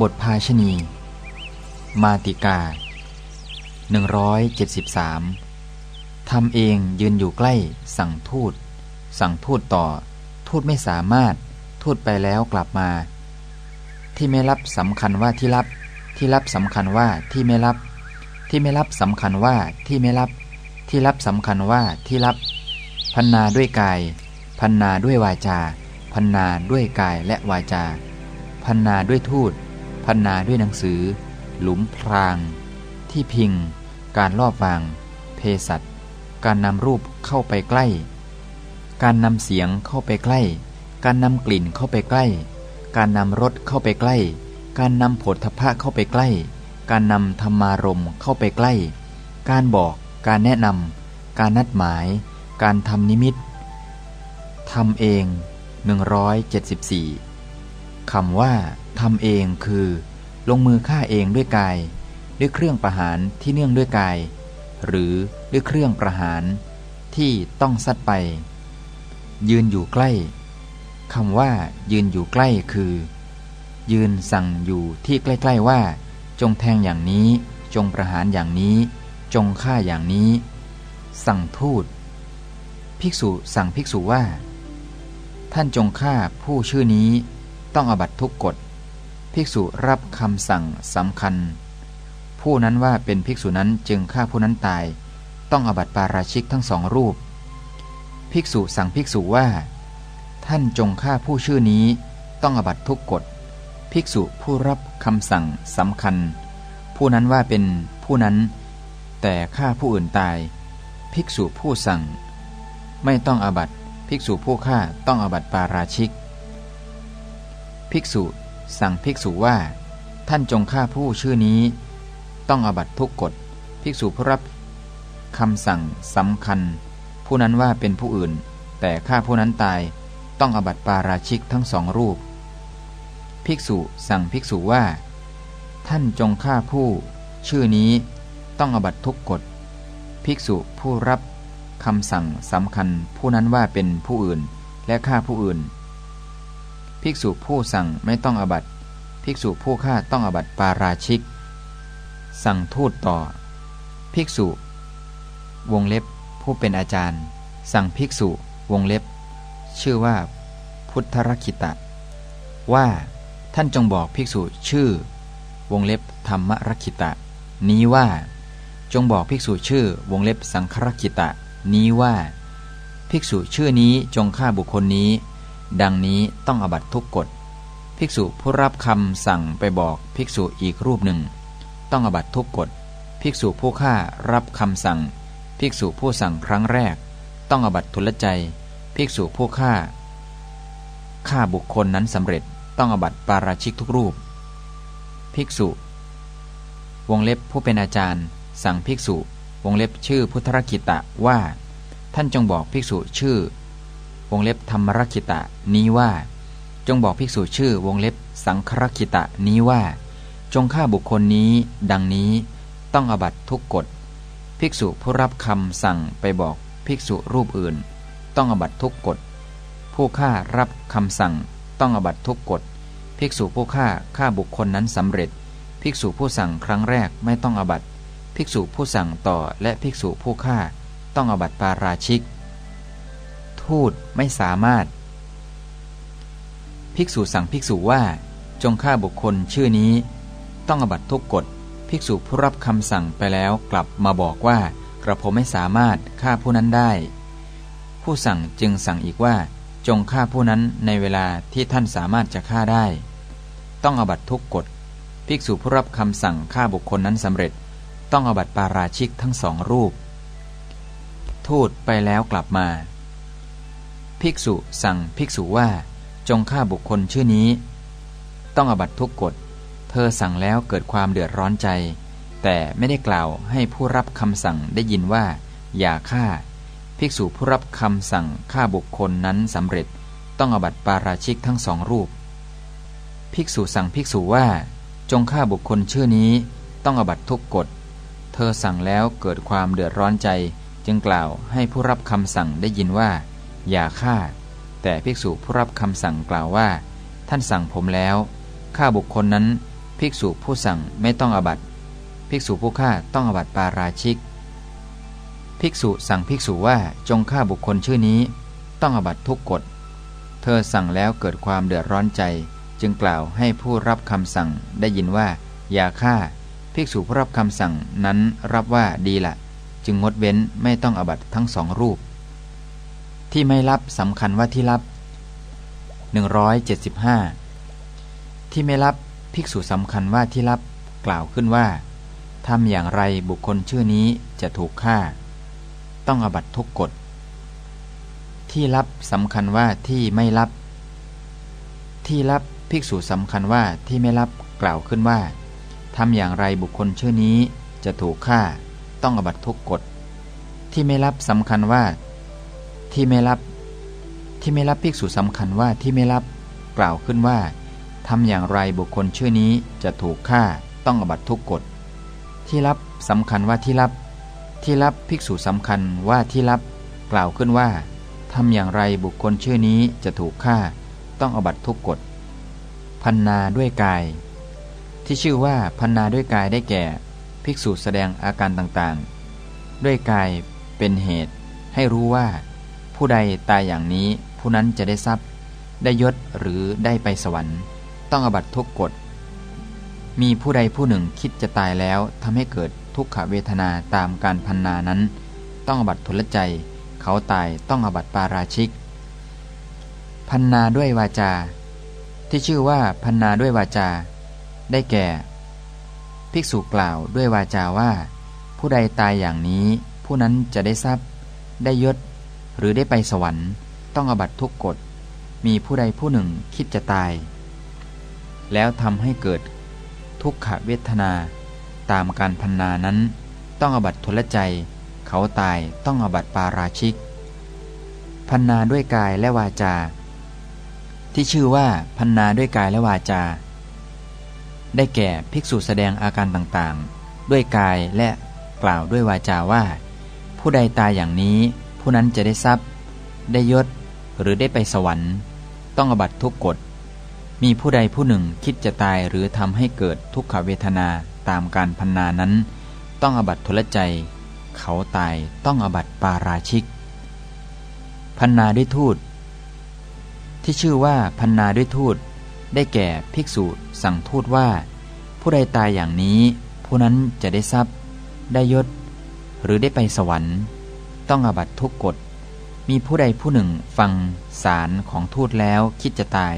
บทภาชณี มาติกา 173ทำเองยืนอยู่ใกล้สั่งทูต สั่งทูตต่อ ทูตไม่สามารถทูตไปแล้วกลับมา ที่ไม่รับสำคัญว่าที่รับ ที่รับสำคัญว่าที่ไม่รับ ที่ไม่รับสำคัญว่าที่ไม่รับ ที่รับสำคัญว่าที่รับ พันนาด้วยกาย พันนาด้วยวาจา พันนาด้วยกายและวาจา พันนาด้วยทูต พันนาด้วยหนังสือ หลุมพราง ที่พิง การลอบวางเภสัชการนำรูปเข้าไปใกล้ การนำเสียงเข้าไปใกล้ การนำกลิ่นเข้าไปใกล้ การนำรสเข้าไปใกล้ การนำผลทพะเข้าไปใกล้ การนำธรรมารมเข้าไปใกล้ การบอก การแนะนำ การนัดหมาย การทำนิมิตทำเอง 174 คำว่าทำเองคือ ลงมือฆ่าเองด้วยกาย ด้วยเครื่องประหารที่เนื่องด้วยกาย หรือด้วยเครื่องประหารที่ต้องซัดไป ยืนอยู่ใกล้คำว่า ยืนอยู่ใกล้คือ ยืนสั่งอยู่ที่ใกล้ ๆว่า จงแทงอย่างนี้ จงประหารอย่างนี้ จงฆ่าอย่างนี้ สั่งทูตภิกษุสั่งภิกษุว่า ท่านจงฆ่าผู้ชื่อนี้ต้องอบัตทุกกฎ ภิกษุรับคำสั่งสำคัญ ผู้นั้นว่าเป็นภิกษุนั้นจึงฆ่าผู้นั้นตาย ต้องอบัติปาราชิกทั้งสองรูป ภิกษุสั่งภิกษุว่า ท่านจงฆ่าผู้ชื่อนี้ ต้องอบัตทุกกฎ ภิกษุผู้รับคำสั่งสำคัญ ผู้นั้นว่าเป็นผู้นั้น แต่ฆ่าผู้อื่นตาย ภิกษุผู้สั่ง ไม่ต้องอบัตภิกษุผู้ฆ่าต้องอบัตปาราชิก ภิกษุ สั่งภิกษุว่า ท่านจงฆ่าผู้ชื่อนี้ ต้องอบัตทุกกฎภิกษุผู้รับคำสั่งสำคัญ ผู้นั้นว่าเป็นผู้อื่น แต่ฆ่าผู้นั้นตายต้องอบัตปาราชิกทั้งสองรูป ภิกษุสั่งภิกษุว่า ท่านจงฆ่าผู้ ชื่อนี้ต้องอบัตทุกกฎภิกษุผู้รับคำสั่งสำคัญ ผู้นั้นว่าเป็นผู้อื่นและฆ่าผู้อื่น ภิกษุผู้สั่งไม่ต้องอบัตภิกษุผู้ฆ่าต้องอบัตปาราชิก สั่งทูตต่อ ภิกษุ วงเล็บผู้เป็นอาจารย์ สั่งภิกษุวงเล็บ ชื่อว่า พุทธรคิตะ ว่าท่านจงบอกภิกษุชื่อ วงเล็บธรรมรคิตะ นี้ว่า จงบอกภิกษุชื่อ วงเล็บสังครคิตะ นี้ว่า ภิกษุชื่อนี้จงฆ่าบุคคลนี้ ดังนี้ต้องอบัตทุกกฎ ภิกษุผู้รับคำสั่งไปบอกภิกษุอีกรูปหนึ่ง ต้องอบัตทุกกฎ ภิกษุผู้ฆ่ารับคำสั่ง ภิกษุผู้สั่งครั้งแรก ต้องอบัตทุลใจ ภิกษุผู้ฆ่าฆ่าบุคคลนั้นสำเร็จต้องอบัตปาราชิกทุกรูป ภิกษุ วงเล็บผู้เป็นอาจารย์ สั่งภิกษุ วงเล็บชื่อพุทธรกิตะว่า ท่านจงบอกภิกษุชื่อ วงเล็บธรรมรกิตะนี้ว่า จงบอกภิกษุชื่อวงเล็บสังครกิตะนี้ว่า จงฆ่าบุคคลนี้ ดังนี้ต้องอบัตทุกกฎ ภิกษุผู้รับคำสั่งไปบอกภิกษุรูปอื่น ต้องอบัตทุกกฎ ผู้ฆ่ารับคำสั่ง ต้องอบัตทุกกฎ ภิกษุผู้ฆ่าฆ่าบุคคลนั้นสำเร็จ ภิกษุผู้สั่งครั้งแรกไม่ต้องอบัตภิกษุผู้สั่งต่อและภิกษุผู้ฆ่าต้องอบัตปาราชิก ทูตไม่สามารถ ภิกษุสั่งภิกษุว่า จงฆ่าบุคคลชื่อนี้ ต้องอบัตทุกกฎภิกษุผู้รับคำสั่งไปแล้วกลับมาบอกว่ากระผมไม่สามารถฆ่าผู้นั้นได้ ผู้สั่งจึงสั่งอีกว่า จงฆ่าผู้นั้นในเวลาที่ท่านสามารถจะฆ่าได้ ต้องอบัตทุกกฎภิกษุผู้รับคำสั่งฆ่าบุคคลนั้นสำเร็จ ต้องอบัตปาราชิกทั้งสองรูป ทูตไปแล้วกลับมา ภิกษุสั่งภิกษุว่าจงฆ่าบุคคลชื่อนี้ ต้องอบัตทุกกฎ เธอสั่งแล้วเกิดความเดือดร้อนใจ แต่ไม่ได้กล่าวให้ผู้รับคำสั่งได้ยินว่า อย่าฆ่า ภิกษุผู้รับคำสั่งฆ่าบุคคลนั้นสำเร็จ ต้องอบัตปาราชิกทั้งสองรูป ภิกษุสั่งภิกษุว่า จงฆ่าบุคคลชื่อนี้ ต้องอบัตทุกกฎ เธอสั่งแล้วเกิดความเดือดร้อนใจ จึงกล่าวให้ผู้รับคำสั่งได้ยินว่า อย่าฆ่า แต่ภิกษุผู้รับคำสั่งกล่าวว่า ท่านสั่งผมแล้วฆ่าบุคคลนั้น ภิกษุผู้สั่งไม่ต้องอบัตภิกษุผู้ฆ่าต้องอบัตปาราชิก ภิกษุสั่งภิกษุว่าจงฆ่าบุคคลชื่อนี้ ต้องอบัตทุกกฎ เธอสั่งแล้วเกิดความเดือดร้อนใจ จึงกล่าวให้ผู้รับคำสั่งได้ยินว่า อย่าฆ่า ภิกษุผู้รับคำสั่งนั้นรับว่าดีละ จึงงดเว้นไม่ต้องอบัตทั้งสองรูป ที่ไม่รับสำคัญว่าที่รับ 175 ที่ไม่รับภิกษุสำคัญว่าที่รับกล่าวขึ้นว่าทำอย่างไรบุคคลชื่อนี้จะถูกฆ่า ต้องอบัตทุกกฎ ที่รับสำคัญว่าที่ไม่รับ ที่รับภิกษุสำคัญว่าที่ไม่รับกล่าวขึ้นว่าทำอย่างไรบุคคลชื่อนี้จะถูกฆ่า ต้องอบัตทุกกฎ ที่ไม่รับสำคัญว่า ที่ไม่รับ ที่ไม่รับภิกษุสำคัญว่าที่ไม่รับกล่าวขึ้นว่าทำอย่างไรบุคคลชื่อนี้จะถูกฆ่าต้องอบัตทุกกฎ ที่รับสำคัญว่าที่รับ ที่รับภิกษุสำคัญว่าที่รับ กล่าวขึ้นว่าทำอย่างไรบุคคลชื่อนี้จะถูกฆ่า ต้องอบัตทุกกฎพันนาด้วยกาย ที่ชื่อว่าพันนาด้วยกายได้แก่ ภิกษุแสดงอาการต่างๆ ด้วยกายเป็นเหตุให้รู้ว่า ผู้ใดตายอย่างนี้ผู้นั้นจะได้ทรัพย์ ได้ยศหรือได้ไปสวรรค์ ต้องอบัตทุกกฎ มีผู้ใดผู้หนึ่งคิดจะตายแล้วทำให้เกิดทุกขเวทนาตามการพันนานั้น ต้องอบัตทุลใจ เขาตายต้องอบัตปาราชิก พันนาด้วยวาจา ที่ชื่อว่าพันนาด้วยวาจา ได้แก่ ภิกษุกล่าวด้วยวาจาว่า ผู้ใดตายอย่างนี้ ผู้นั้นจะได้ทรัพย์ ได้ยศ หรือได้ไปสวรรค์ ต้องอบัตทุกกฎ มีผู้ใดผู้หนึ่งคิดจะตาย แล้วทำให้เกิดทุกขเวทนาตามการพันนานั้น ต้องอบัตทุลใจ เขาตายต้องอบัตปาราชิก พันนาด้วยกายและวาจา ที่ชื่อว่าพันนาด้วยกายและวาจา ได้แก่ภิกษุแสดงอาการต่างๆ ด้วยกายและกล่าวด้วยวาจาว่า ผู้ใดตายอย่างนี้ ผู้นั้นจะได้ทรัพย์ ได้ยศ หรือได้ไปสวรรค์ ต้องอบัตทุกกฎ มีผู้ใดผู้หนึ่งคิดจะตายหรือทำให้เกิดทุกขเวทนาตามการพันนานั้น ต้องอบัตทุลใจ เขาตายต้องอบัตปาราชิก พันนาด้วยทูตที่ชื่อว่าพันนาด้วยทูตได้แก่ภิกษุสั่งทูตว่า ผู้ใดตายอย่างนี้ ผู้นั้นจะได้ทรัพย์ ได้ยศ หรือได้ไปสวรรค์ ต้องอบัตทุกกฎ มีผู้ใดผู้หนึ่งฟังสารของทูตแล้วคิดจะตาย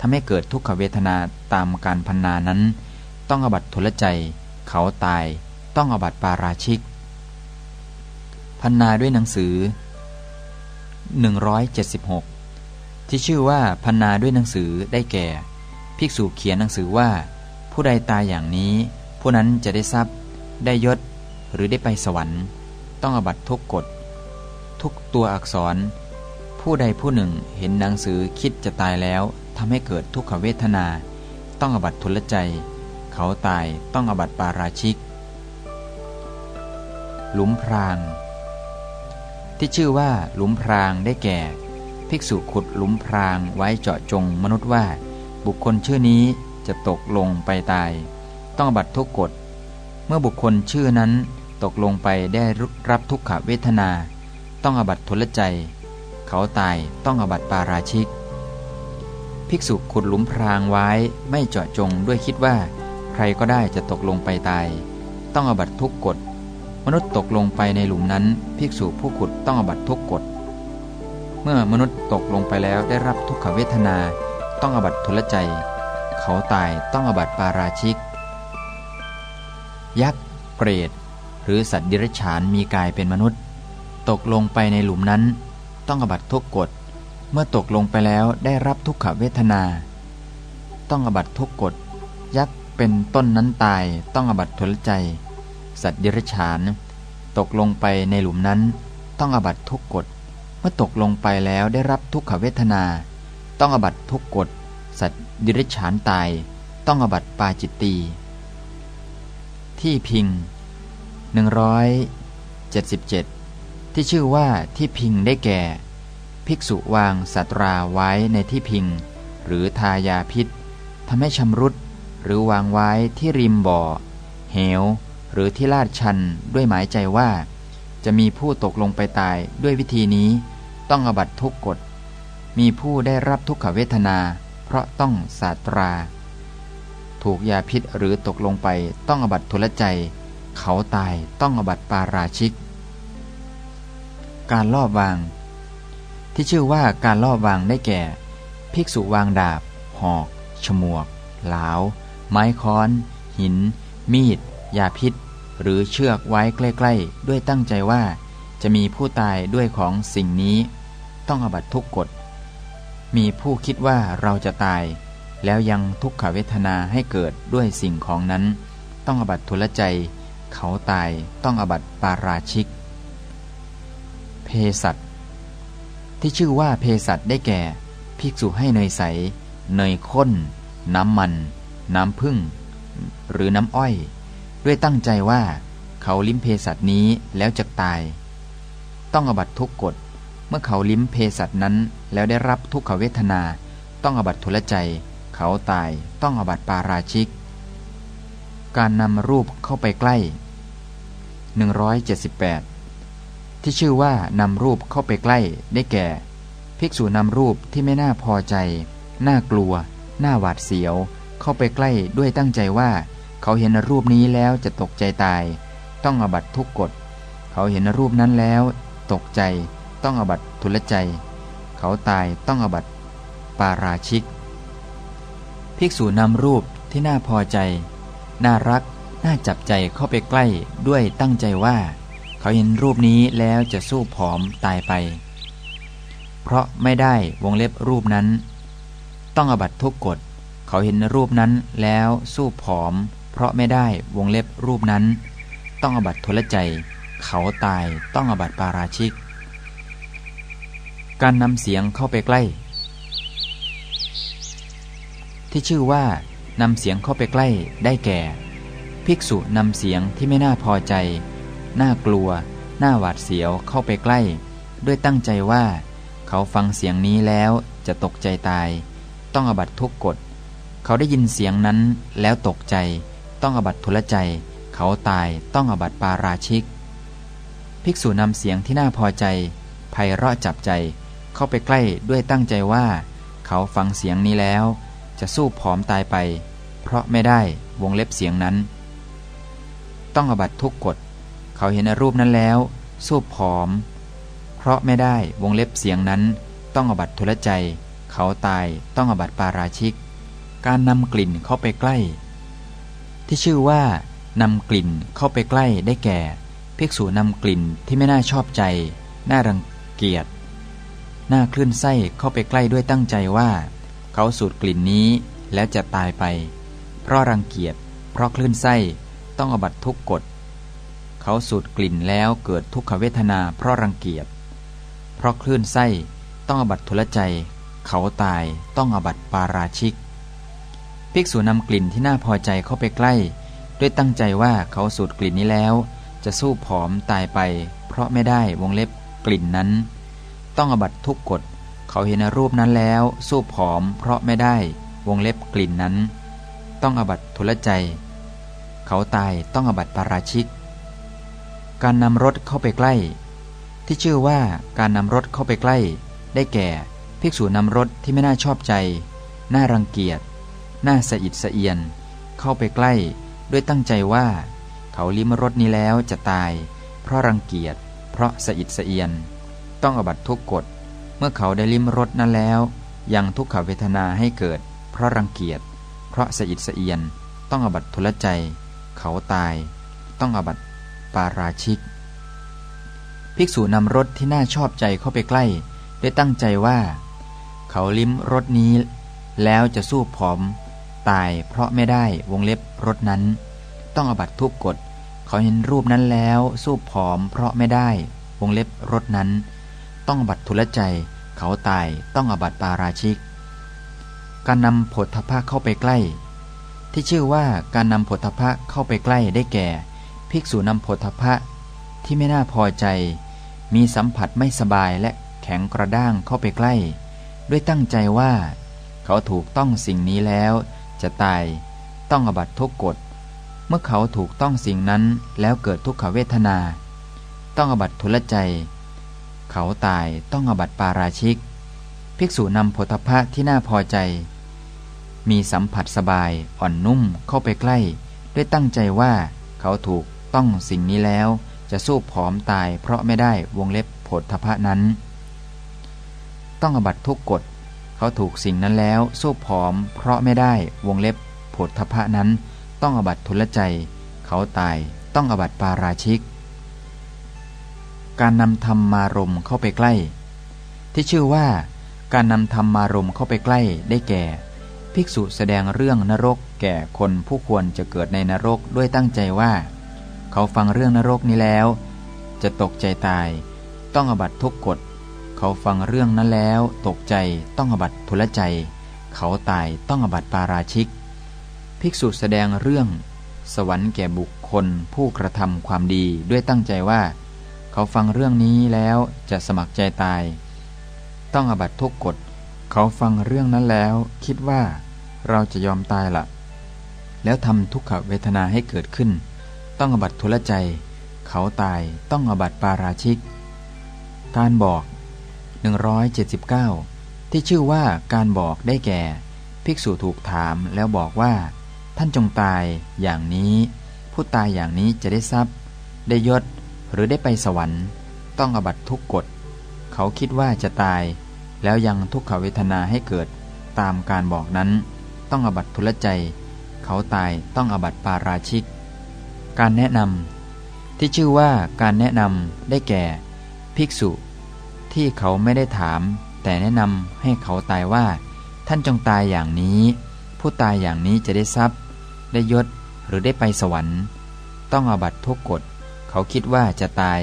ทำให้เกิดทุกขเวทนาตามการพันนานั้น ต้องอบัตทุลใจ เขาตาย ต้องอบัตปาราชิก พันนาด้วยหนังสือ 176 ที่ชื่อว่าพันนาด้วยหนังสือได้แก่ ภิกษุเขียนหนังสือว่า ผู้ใดตายอย่างนี้ ผู้นั้นจะได้ทรัพย์ ได้ยศ หรือได้ไปสวรรค์ ต้องอบัตทุกกฎ ทุกตัวอักษร ผู้ใดผู้หนึ่งเห็นหนังสือคิดจะตายแล้วทำให้เกิดทุกขเวทนา ต้องอบัตทุลใจ เขาตายต้องอบัตปาราชิก หลุมพราง ที่ชื่อว่าหลุมพรางได้แก่ ภิกษุขุดหลุมพรางไว้เจาะจงมนุษย์ว่า บุคคลชื่อนี้จะตกลงไปตาย ต้องอบัตทุกกฎ เมื่อบุคคลชื่อนั้นตกลงไปได้รับทุกขเวทนา ต้องอบัตทุลใจ เขาตายต้องอบัตปาราชิก ภิกษุขุดหลุมพรางไว้ไม่เจาะจงด้วยคิดว่า ใครก็ได้จะตกลงไปตาย ต้องอบัตทุกกฎ มนุษย์ตกลงไปในหลุมนั้น ภิกษุผู้ขุดต้องอบัตทุกกฎ เมื่อมนุษย์ตกลงไปแล้วได้รับทุกขเวทนา ต้องอบัตทุลใจ เขาตายต้องอบัตปาราชิก ยักษ์เปรตหรือสัตว์ดิรัจฉานมีกายเป็นมนุษย์ ตกลงไปในหลุมนั้น ต้องอบัตทุกกฎ เมื่อตกลงไปแล้วได้รับทุกขเวทนา ต้องอบัตทุกกฎ ยักษ์เป็นต้นนั้นตาย ต้องอบัตทุลใจ สัตว์ดิรฉาน ตกลงไปในหลุมนั้น ต้องอบัตทุกกฎ เมื่อตกลงไปแล้วได้รับทุกขเวทนา ต้องอบัตทุกกฎ สัตว์ดิรฉานตาย ต้องอบัตปาจิตตี ที่พิง 177 ที่ชื่อว่าที่พิงได้แก่ ภิกษุวางสัตราไว้ในที่พิง หรือทายาพิษทำให้ชำรุด หรือวางไว้ที่ริมบ่อ เหว หรือที่ลาดชันด้วยหมายใจว่า จะมีผู้ตกลงไปตายด้วยวิธีนี้ ต้องอบัตทุกกฎ มีผู้ได้รับทุกขเวทนา เพราะต้องสาตรา ถูกยาพิษหรือตกลงไปต้องอบัตทุลใจ เขาตายต้องอบัตปาราชิก การลอบวาง ที่ชื่อว่าการลอบวางได้แก่ ภิกษุวางดาบ หอก ฉมวก หลาว ไม้ค้อน หิน มีด ยาพิษ หรือเชือกไว้ใกล้ๆ ด้วยตั้งใจว่า จะมีผู้ตายด้วยของสิ่งนี้ ต้องอบัตทุกกฎ มีผู้คิดว่าเราจะตาย แล้วยังทุกขเวทนาให้เกิดด้วยสิ่งของนั้น ต้องอบัตทุลใจ เขาตายต้องอบัตปาราชิก สัตที่ชื่อว่าเพสัตได้แก่ ภิกษุให้เนยใส เนยข้น น้ำมัน น้ำพึ่ง หรือน้ำอ้อย ด้วยตั้งใจว่า เขาลิ้มเพสัตนี้แล้วจะตาย ต้องอบัตทุกกฎ เมื่อเขาลิ้มเพสัตนั้นแล้วได้รับทุกขเวทนา ต้องอบัตทุลใจ เขาตายต้องอบัตปาราชิก การนำรูปเข้าไปใกล้ 178 ที่ชื่อว่านำรูปเข้าไปใกล้ได้แก่ ภิกษุนำรูปที่ไม่น่าพอใจ น่ากลัว น่าหวาดเสียว เข้าไปใกล้ด้วยตั้งใจว่า เขาเห็นรูปนี้แล้วจะตกใจตาย ต้องอบัตทุกกฎ เขาเห็นรูปนั้นแล้ว ตกใจ ต้องอบัตทุลใจ เขาตายต้องอบัตปาราชิก ภิกษุนำรูปที่น่าพอใจ น่ารัก น่าจับใจเข้าไปใกล้ด้วยตั้งใจว่า เขาเห็นรูปนี้แล้วจะสู้ผอมตายไป เพราะไม่ได้วงเล็บรูปนั้น ต้องอบัตทุกกฎ เขาเห็นรูปนั้นแล้วสู้ผอม เพราะไม่ได้วงเล็บรูปนั้น ต้องอบัตทุลใจ เขาตายต้องอบัตปาราชิก การนำเสียงเข้าไปใกล้ ที่ชื่อว่านำเสียงเข้าไปใกล้ได้แก่ ภิกษุนำเสียงที่ไม่น่าพอใจ น่ากลัว น่าหวาดเสียวเข้าไปใกล้ ด้วยตั้งใจว่า เขาฟังเสียงนี้แล้วจะตกใจตาย ต้องอบัตทุกกฎ เขาได้ยินเสียงนั้นแล้วตกใจ ต้องอบัตทุลใจ เขาตายต้องอบัตปาราชิก ภิกษุนำเสียงที่น่าพอใจไพเราะจับใจ เข้าไปใกล้ด้วยตั้งใจว่า เขาฟังเสียงนี้แล้ว จะสู้ผอมตายไป เพราะไม่ได้วงเล็บเสียงนั้น ต้องอบัตทุกกฎ เขาเห็นรูปนั้นแล้วสู้ผอม เพราะไม่ได้วงเล็บเสียงนั้น ต้องอบัตทุลใจ เขาตายต้องอบัตปาราชิก การนำกลิ่นเข้าไปใกล้ ที่ชื่อว่านำกลิ่นเข้าไปใกล้ได้แก่ภิกษุนำกลิ่นที่ไม่น่าชอบใจ น่ารังเกียจน่าคลื่นไส้เข้าไปใกล้ด้วยตั้งใจว่า เขาสูดกลิ่นนี้แล้วจะตายไป เพราะรังเกียจเพราะคลื่นไส้ต้องอบัตทุกกฎ เขาสูดกลิ่นแล้วเกิดทุกขเวทนาเพราะรังเกียจ เพราะคลื่นไส้ต้องอบัตทุลใจ เขาตายต้องอบัตปาราชิก ภิกษุนำกลิ่นที่น่าพอใจเข้าไปใกล้ ด้วยตั้งใจว่าเขาสูดกลิ่นนี้แล้ว จะสู้ผอมตายไป เพราะไม่ได้วงเล็บกลิ่นนั้น ต้องอบัตทุกกฎเขาเห็นรูปนั้นแล้ว สู้ผอม เพราะไม่ได้วงเล็บกลิ่นนั้น ต้องอบัตทุลใจ เขาตายต้องอบัตปาราชิก การนำรถเข้าไปใกล้ ที่ชื่อว่าการนำรถเข้าไปใกล้ ได้แก่ ภิกษุนำรถที่ไม่น่าชอบใจ น่ารังเกียจ น่าสะอิดสะเอียน เข้าไปใกล้ ด้วยตั้งใจว่า เขาลิ้มรถนี้แล้วจะตาย เพราะรังเกียจ เพราะสะอิดสะเอียน ต้องอบัตทุกกฎ เมื่อเขาได้ลิ้มรสนั้นแล้ว ยังทุกขเวทนาให้เกิด เพราะรังเกียจ เพราะสะอิดสะเอียน ต้องอบัตทุลใจ เขาตาย ต้องอบัต ปาราชิก ภิกษุนำรถที่น่าชอบใจเข้าไปใกล้ ได้ตั้งใจว่า เขาลิ้มรสนี้ แล้วจะสู้ผอม ตายเพราะไม่ได้วงเล็บรถนั้น ต้องอบัตทุกกฎเขาเห็นรูปนั้นแล้ว สู้ผอม เพราะไม่ได้วงเล็บรถนั้น ต้องอบัตทุลใจ เขาตายต้องอบัตปาราชิก การนำผลทพะเข้าไปใกล้ที่ชื่อว่าการนำผลทพะเข้าไปใกล้ได้แก่ ภิกษุนำผลทพะที่ไม่น่าพอใจ มีสัมผัสไม่สบายและแข็งกระด้างเข้าไปใกล้ ด้วยตั้งใจว่า เขาถูกต้องสิ่งนี้แล้วจะตาย ต้องอบัตทุกกฎ เมื่อเขาถูกต้องสิ่งนั้นแล้วเกิดทุกขเวทนา ต้องอบัตทุลใจ เขาตายต้องอบัตปาราชิก ภิกษุนำโพธพะที่น่าพอใจ มีสัมผัสสบายอ่อนนุ่มเข้าไปใกล้ ด้วยตั้งใจว่าเขาถูก ต้องสิ่งนี้แล้วจะสู้ผอมตายเพราะไม่ได้วงเล็บโผฏฐพะนั้น ต้องอบัตทุกกฎเขาถูกสิ่งนั้นแล้วสู้ผอม เพราะไม่ได้วงเล็บโผฏฐพะนั้น ต้องอบัตทุลใจ เขาตายต้องอบัตปาราชิก การนำธรรมมารมเข้าไปใกล้ ที่ชื่อว่า การนำธรรมมารมเข้าไปใกล้ได้แก่ ภิกษุแสดงเรื่องนรกแก่คนผู้ควรจะเกิดในนรกด้วยตั้งใจว่า เขาฟังเรื่องนรกนี้แล้ว จะตกใจตาย ต้องอบัตทุกกฎ เขาฟังเรื่องนั้นแล้ว ตกใจต้องอบัตทุลใจ เขาตายต้องอบัตปาราชิก ภิกษุแสดงเรื่อง สวรรค์แก่บุคคลผู้กระทำความดีด้วยตั้งใจว่า เขาฟังเรื่องนี้แล้วจะสมัครใจตาย ต้องอบัตทุกกฎ เขาฟังเรื่องนั้นแล้ว คิดว่า เราจะยอมตายละแล้วทำทุกขเวทนาให้เกิดขึ้น ต้องอบัตทุลใจ เขาตายต้องอบัตปาราชิก การบอก 179 ที่ชื่อว่าการบอกได้แก่ ภิกษุถูกถามแล้วบอกว่า ท่านจงตายอย่างนี้ ผู้ตายอย่างนี้จะได้ทรัพย์ ได้ยศหรือได้ไปสวรรค์ ต้องอบัตทุกกฎ เขาคิดว่าจะตาย แล้วยังทุกขเวทนาให้เกิดตามการบอกนั้น ต้องอบัตทุลใจ เขาตายต้องอบัตปาราชิก การแนะนำที่ชื่อว่าการแนะนำได้แก่ ภิกษุ ที่เขาไม่ได้ถาม แต่แนะนำให้เขาตายว่า ท่านจงตายอย่างนี้ ผู้ตายอย่างนี้จะได้ทรัพย์ ได้ยศหรือได้ไปสวรรค์ ต้องอบัตทุกกฎเขาคิดว่าจะตาย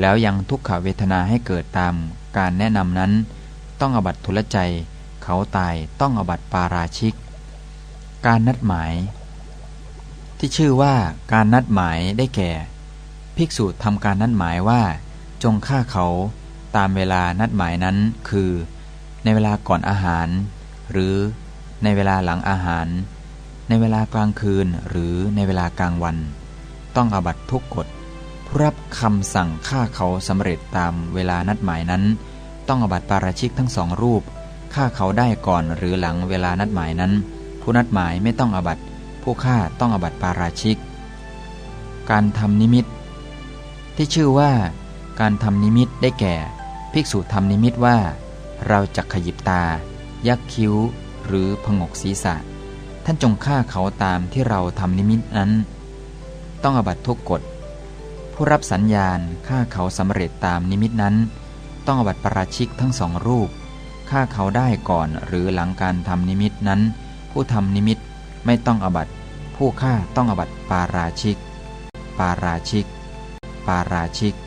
แล้วยังทุกขเวทนาให้เกิดตามการแนะนำนั้น ต้องอบัตทุลใจ เขาตายต้องอบัตปาราชิก การนัดหมาย ที่ชื่อว่าการนัดหมายได้แก่ ภิกษุทำการนัดหมายว่า จงฆ่าเขาตามเวลานัดหมายนั้น คือ ในเวลาก่อนอาหาร หรือในเวลาหลังอาหาร ในเวลากลางคืนหรือในเวลากลางวัน ต้องอบัตทุกกฎรับคำสั่งฆ่าเขาสำเร็จตามเวลานัดหมายนั้น ต้องอบัตปาราชิกทั้งสองรูปฆ่าเขาได้ก่อนหรือหลังเวลานัดหมายนั้น ผู้นัดหมายไม่ต้องอบัต ผู้ฆ่าต้องอบัติปาราชิก การทำนิมิต ที่ชื่อว่า การทำนิมิตได้แก่ ภิกษุทำนิมิตว่า เราจะขยิบตา ยักคิ้ว หรือพงกศีรษะ ท่านจงฆ่าเขาตามที่เราทำนิมิตนั้น ต้องอบัตทุกกฎ ผู้รับสัญญาณฆ่าเขาสำเร็จตามนิมิตนั้น ต้องอบัตปาราชิกทั้งสองรูปฆ่าเขาได้ก่อนหรือหลังการทำนิมิตนั้น ผู้ทำนิมิต ไม่ต้องอบัตผู้ฆ่าต้องอบัตปาราชิก ปาราชิก ปาราชิก